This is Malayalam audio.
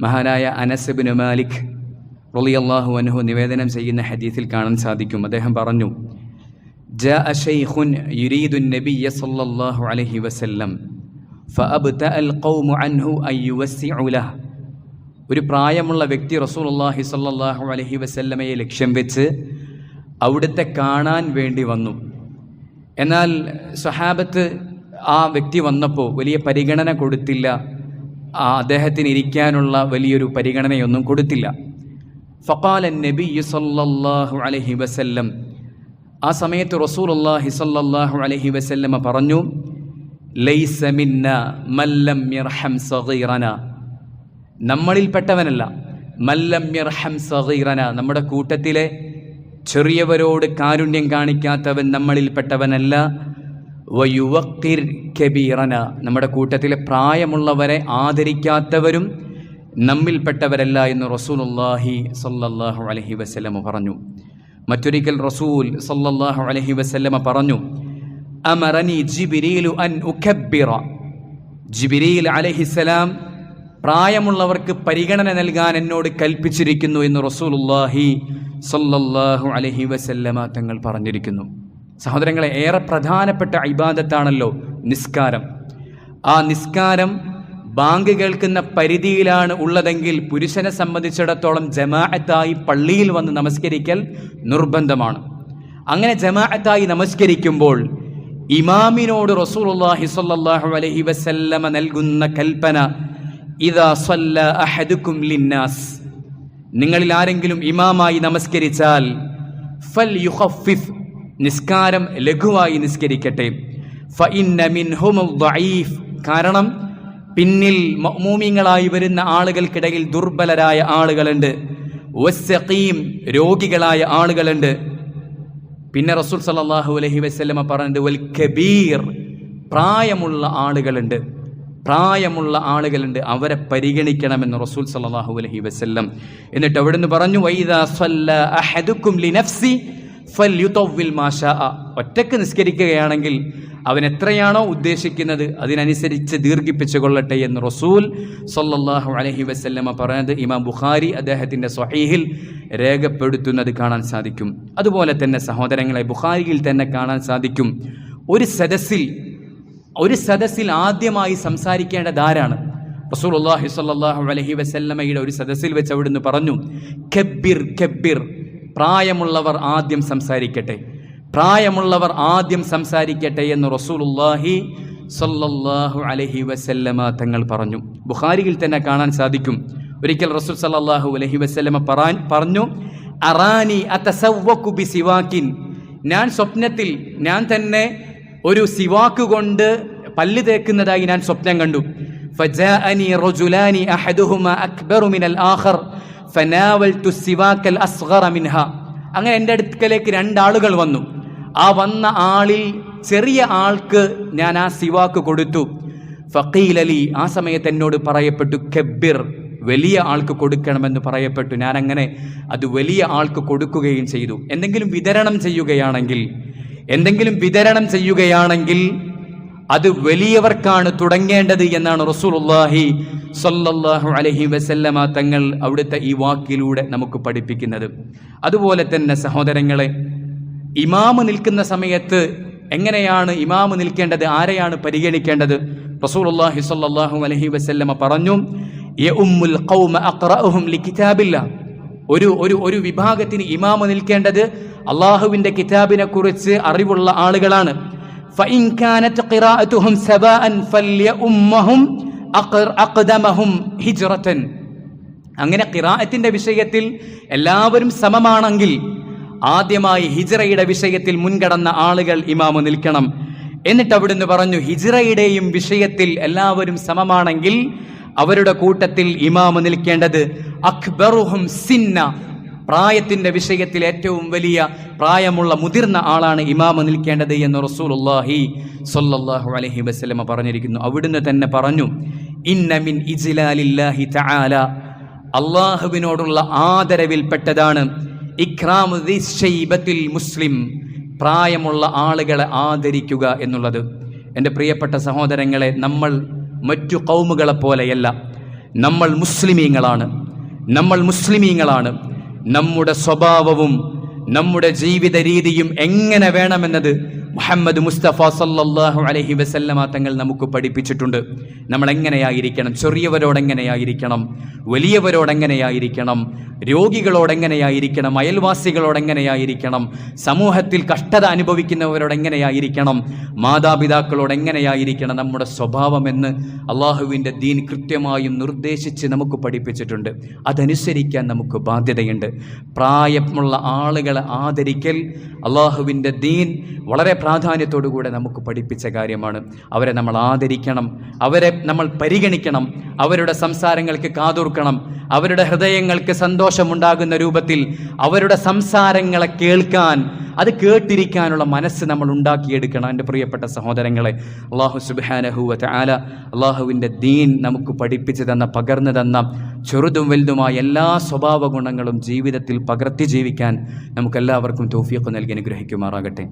മഹാനായ അനസബിൻ മാലിക് റൊളി അള്ളാഹു അനുഹു നിവേദനം ചെയ്യുന്ന ഹദീസിൽ കാണാൻ സാധിക്കും. അദ്ദേഹം പറഞ്ഞു ജാ അഷൈഖുൻ യുരീദുൻ നബി യസല്ലാഹു അലഹി വസല്ലം ഒരു പ്രായമുള്ള വ്യക്തി റസൂൽ അള്ളാഹി സല്ലാഹു അലഹി വസല്ലമയെ ലക്ഷ്യം വെച്ച് അവിടുത്തെ കാണാൻ വേണ്ടി വന്നു. എന്നാൽ സഹാബത്ത് ആ വ്യക്തി വന്നപ്പോൾ വലിയ പരിഗണന കൊടുത്തില്ല. അദ്ദേഹത്തിന് ഇരിക്കാനുള്ള വലിയൊരു പരിഗണനയൊന്നും കൊടുത്തില്ല. ഫഖാല നബി സല്ലല്ലാഹു അലഹി വസല്ലം. ആ സമയത്ത് റസൂലുള്ളാഹി സല്ലല്ലാഹു അലഹി വസല്ലമ പറഞ്ഞു ലൈസ മിന്ന മല്ലം യർഹം സഗീറന. നമ്മളിൽപ്പെട്ടവനല്ല മല്ലം യർഹം സഗീറന. നമ്മുടെ കൂട്ടത്തിലെ ചെറിയവരോട് കാരുണ്യം കാണിക്കാത്തവൻ നമ്മളിൽപ്പെട്ടവനല്ല വയുവക്കിർ കബീറന. നമ്മുടെ കൂട്ടത്തിലെ പ്രായമുള്ളവരെ ആദരിക്കാത്തവരും നമ്മിൽപ്പെട്ടവരല്ല എന്ന് റസൂലുള്ളാഹി സല്ലല്ലാഹു അലഹി വസ്ലമ പറഞ്ഞു. മറ്റൊരിക്കൽ റസൂൽ സല്ലല്ലാഹു അലഹി വസ്ലമ പറഞ്ഞു അമറനി ജിബിരീലു അൻ ഉഖബിറ ജിബിരീൽ അലഹിസലാം പ്രായമുള്ളവർക്ക് പരിഗണന നൽകാൻ എന്നോട് കൽപ്പിച്ചിരിക്കുന്നു എന്ന് റസൂലുള്ളാഹി സല്ലല്ലാഹു അലഹി വസല്ലമ തങ്ങൾ പറഞ്ഞിരിക്കുന്നു. സഹോദരങ്ങളെ ഏറെ പ്രധാനപ്പെട്ട ഇബാദത്താണല്ലോ നിസ്കാരം. ആ നിസ്കാരം ബാങ്ക് കേൾക്കുന്ന പരിധിയിലാണ് ഉള്ളതെങ്കിൽ പുരുഷനെ സംബന്ധിച്ചിടത്തോളം ജമാഅത്തായി പള്ളിയിൽ വന്ന് നമസ്കരിക്കൽ നിർബന്ധമാണ്. അങ്ങനെ ജമാഅത്തായി നമസ്കരിക്കുമ്പോൾ ഇമാമിനോട് റസൂലുള്ളാഹി സ്വല്ലല്ലാഹു അലൈഹി വസല്ലമ നൽകുന്ന കൽപ്പന ഇദാ സല്ല അഹദുക്കും ലിന്നാസ്. നിങ്ങളിൽ ആരെങ്കിലും ഇമാമായി നമസ്കരിച്ചാൽ ഫൽ യുഖഫിഫ് നിസ്കാരം ലഘുവായി നിസ്കരിക്കട്ടെ. കാരണം പിന്നിൽ മഅ്മൂമിങ്ങളായി വരുന്ന ആളുകൾക്കിടയിൽ ദുർബലരായ ആളുകളുണ്ട്. വസ്സഖീം രോഗികളായ ആളുകളുണ്ട്. പിന്നെ റസൂൽ സല്ലല്ലാഹു അലഹി വസ്ലമ പറഞ്ഞത് വൽ കബീർ. പ്രായമുള്ള ആളുകളുണ്ട്. പ്രായമുള്ള ആളുകളുണ്ട്. അവരെ പരിഗണിക്കണമെന്ന് റസൂൽ സല്ലല്ലാഹു അലഹി വസ്ല്ലം. എന്നിട്ട് അവിടുന്ന് പറഞ്ഞു വൈദാ സല്ല അഹദുക്കും ലിനഫ്സി മാഷാ ഒറ്റയ്ക്ക് നിസ്കരിക്കുകയാണെങ്കിൽ അവൻ എത്രയാണോ ഉദ്ദേശിക്കുന്നത് അതിനനുസരിച്ച് ദീർഘിപ്പിച്ചു കൊള്ളട്ടെ എന്ന് റസൂൽ സൊല്ലാഹു അലഹി വസ്ല്ലമ്മ പറഞ്ഞത് ഇമാം ബുഖാരി അദ്ദേഹത്തിന്റെ സ്വഹീഹിൽ രേഖപ്പെടുത്തുന്നത് കാണാൻ സാധിക്കും. അതുപോലെ തന്നെ സഹോദരങ്ങളെ ബുഖാരിയിൽ തന്നെ കാണാൻ സാധിക്കും. ഒരു സദസ്സിൽ ഒരു സദസ്സിൽ ആദ്യമായി സംസാരിക്കേണ്ടത് ആരാണ്? റസൂലുള്ളാഹി സ്വല്ലല്ലാഹു അലഹി വസല്ലമയുടെ ഒരു സദസ്സിൽ വെച്ച് അവിടുന്ന് പറഞ്ഞു ഖബിർ കബ്ബിർ പ്രായമുള്ളവർ ആദ്യം സംസാരിക്കട്ടെ. പ്രായമുള്ളവർ ആദ്യം സംസാരിക്കട്ടെ എന്ന് റസൂലുല്ലാഹി സല്ലല്ലാഹു അലഹി വസല്ലമ തങ്ങൾ പറഞ്ഞു. ബുഖാരിയിൽ തന്നെ കാണാൻ സാധിക്കും. ഒരിക്കൽ റസൂൽ സല്ലാഹു അലഹി വസല്ലമ പറഞ്ഞു അറാനി ബി സിവാക്കിൻ ഞാൻ സ്വപ്നത്തിൽ ഞാൻ തന്നെ ഒരു സിവാക്ക് കൊണ്ട് പല്ല് തേക്കുന്നതായി ഞാൻ സ്വപ്നം കണ്ടു. ഫജാഅനി റജുലാനി അഹദുഹുമ അക്ബറു മിനൽ ആഖർ. ഫനാവൽ ടു സിവാക്കൽ അങ്ങനെ എന്റെ അടുക്കലേക്ക് രണ്ടാളുകൾ വന്നു. ആ വന്ന ആളിൽ ചെറിയ ആൾക്ക് ഞാൻ ആ സിവാക്ക് കൊടുത്തു. ഫക്കീൽ അലി ആ സമയത്ത് എന്നോട് പറയപ്പെട്ടു കെബിർ വലിയ ആൾക്ക് കൊടുക്കണമെന്ന് പറയപ്പെട്ടു. ഞാൻ അങ്ങനെ അത് വലിയ ആൾക്ക് കൊടുക്കുകയും ചെയ്തു. എന്തെങ്കിലും വിതരണം ചെയ്യുകയാണെങ്കിൽ എന്തെങ്കിലും വിതരണം ചെയ്യുകയാണെങ്കിൽ അത് വലിയവർക്കാണ് തുടങ്ങേണ്ടത് എന്നാണ് റസൂലുള്ളാഹി സ്വല്ലല്ലാഹു അലഹി വസല്ലമ തങ്ങൾ അവിടുത്തെ ഈ വാക്കിലൂടെ നമുക്ക് പഠിപ്പിക്കുന്നത്. അതുപോലെ തന്നെ സഹോദരങ്ങളെ ഇമാമ് നിൽക്കുന്ന സമയത്ത് എങ്ങനെയാണ് ഇമാമ് നിൽക്കേണ്ടത് ആരെയാണ് പരിഗണിക്കേണ്ടത്? റസൂലുള്ളാഹി സ്വല്ലല്ലാഹു അലഹി വസല്ലമ പറഞ്ഞു ഖൗമ ഒരു ഒരു ഒരു വിഭാഗത്തിന് ഇമാമ് നിൽക്കേണ്ടത് അള്ളാഹുവിന്റെ കിതാബിനെ കുറിച്ച് അറിവുള്ള ആളുകളാണ്. അങ്ങനെ കിറാഅത്തിന്റെ വിഷയത്തിൽ എല്ലാവരും സമമാണെങ്കിൽ ആദ്യമായി ഹിജറയുടെ വിഷയത്തിൽ മുൻകടന്ന ആളുകൾ ഇമാമ് നിൽക്കണം. എന്നിട്ട് അവിടുന്ന് പറഞ്ഞു ഹിജറയുടെയും വിഷയത്തിൽ എല്ലാവരും സമമാണെങ്കിൽ അവരുടെ കൂട്ടത്തിൽ ഇമാമ് നിൽക്കേണ്ടത് അക്ബറുഹും സിന്ന പ്രായത്തിന്റെ വിഷയത്തിൽ ഏറ്റവും വലിയ പ്രായമുള്ള മുതിർന്ന ആളാണ് ഇമാമ നിൽക്കേണ്ടത് എന്ന് റസൂലുള്ളാഹി സ്വല്ലല്ലാഹു അലൈഹി വസ്ലമ പറഞ്ഞിരിക്കുന്നു. അവിടുന്ന് തന്നെ പറഞ്ഞു ഇന്നമിൻ ഇജിലാലില്ലാഹി തആല. അള്ളാഹുവിനോടുള്ള ആദരവിൽപ്പെട്ടതാണ് ദി മുസ്ലിം പ്രായമുള്ള ആളുകളെ ആദരിക്കുക എന്നുള്ളത്. എന്റെ പ്രിയപ്പെട്ട സഹോദരങ്ങളെ നമ്മൾ മറ്റു കൗമുകളെ പോലെയല്ല നമ്മൾ മുസ്ലിമീങ്ങളാണ്. നമ്മൾ മുസ്ലിമീങ്ങളാണ്. നമ്മുടെ സ്വഭാവവും നമ്മുടെ ജീവിത രീതിയും എങ്ങനെ വേണമെന്നത് മുഹമ്മദ് മുസ്തഫ സല്ലാഹു അലഹി വസല്ലമ തങ്ങൾ നമുക്ക് പഠിപ്പിച്ചിട്ടുണ്ട്. നമ്മൾ എങ്ങനെയായിരിക്കണം ചെറിയവരോടെങ്ങനെയായിരിക്കണം? വലിയവരോടെങ്ങനെയായിരിക്കണം? രോഗികളോടെങ്ങനെയായിരിക്കണം? അയൽവാസികളോടെങ്ങനെയായിരിക്കണം? സമൂഹത്തിൽ കഷ്ടത അനുഭവിക്കുന്നവരോടെങ്ങനെയായിരിക്കണം? മാതാപിതാക്കളോടെങ്ങനെയായിരിക്കണം? നമ്മുടെ സ്വഭാവമെന്ന് അള്ളാഹുവിന്റെ ദീൻ കൃത്യമായും നിർദ്ദേശിച്ച് നമുക്ക് പഠിപ്പിച്ചിട്ടുണ്ട്. അതനുസരിക്കാൻ നമുക്ക് ബാധ്യതയുണ്ട്. പ്രായമുള്ള ആളുകളെ ആദരിക്കൽ അള്ളാഹുവിന്റെ ദീൻ വളരെ പ്രാധാന്യത്തോടു കൂടെ നമുക്ക് പഠിപ്പിച്ച കാര്യമാണ്. അവരെ നമ്മൾ ആദരിക്കണം. അവരെ നമ്മൾ പരിഗണിക്കണം. അവരുടെ സംസാരങ്ങൾക്ക് കാതോർക്കണം. അവരുടെ ഹൃദയങ്ങൾക്ക് സന്തോഷമുണ്ടാകുന്ന രൂപത്തിൽ അവരുടെ സംസാരങ്ങളെ കേൾക്കാൻ അത് കേട്ടിരിക്കാനുള്ള മനസ്സ് നമ്മൾ ഉണ്ടാക്കിയെടുക്കണം. എന്റെ പ്രിയപ്പെട്ട സഹോദരങ്ങളെ അള്ളാഹു സുബാനഹുവത്ത് ആല അള്ളാഹുവിന്റെ ദീൻ നമുക്ക് പഠിപ്പിച്ചു തന്ന പകർന്നു തന്ന ചെറുതും വലുതുമായ എല്ലാ സ്വഭാവ ഗുണങ്ങളും ജീവിതത്തിൽ പകർത്തി ജീവിക്കാൻ നമുക്കെല്ലാവർക്കും തോഫിയൊക്കെ നൽകി അനുഗ്രഹിക്കുമാറാകട്ടെ.